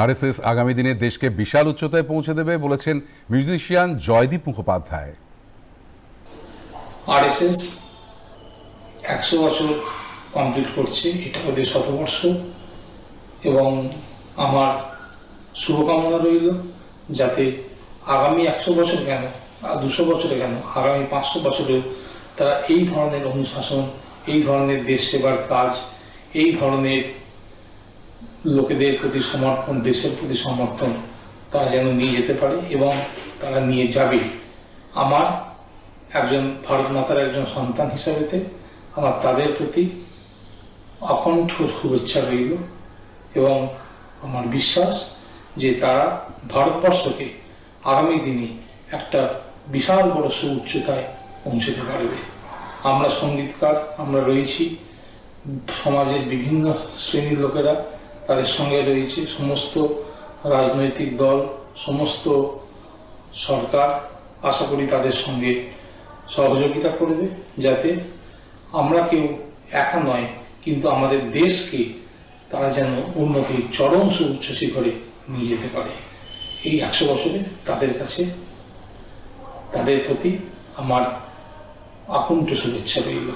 RSS আগামী দিনে দেশকে বিশাল উচ্চতায় পৌঁছে দেবে বলেছেন মিউজিশিয়ান জয়দীপ মুখোপাধ্যায়। আরএসএস একশো বছর কমপ্লিট করছে, এটা ওদের শতবর্ষ। এবং আমার শুভকামনা রইল যাতে আগামী একশো বছর কেন, আর দুশো বছরে কেন, আগামী পাঁচশো বছরেও তারা এই ধরনের অনুশাসন, এই ধরনের দেশ সেবার কাজ, এই ধরনের লোকেদের প্রতি সমর্পণ, দেশের প্রতি সমর্থন তারা যেন নিয়ে যেতে পারে এবং তারা নিয়ে যাবে। আমার একজন ভারত মাতার একজন সন্তান হিসাবেতে আমার তাদের প্রতি অকণ্ঠ শুভেচ্ছা রইল এবং আমার বিশ্বাস যে তারা ভারতবর্ষকে আগামী দিনে একটা বিশাল বড় সুউচ্চতায় পৌঁছতে পারবে। আমরা সঙ্গীতকার, আমরা রয়েছি। সমাজের বিভিন্ন শ্রেণির লোকেরা তাদের সঙ্গে রয়েছে সমস্ত রাজনৈতিক দল, সমস্ত সরকার। আশা করি তাদের সঙ্গে সহযোগিতা করবে যাতে আমরা কেউ একা নয়, কিন্তু আমাদের দেশকে তারা যেন উন্নতির চরম সুউচ্চ শিখরে নিয়ে যেতে পারে। এই একশো বছরে তাদের কাছে, তাদের প্রতি আমার আকুণ্ঠ শুভেচ্ছা রইল।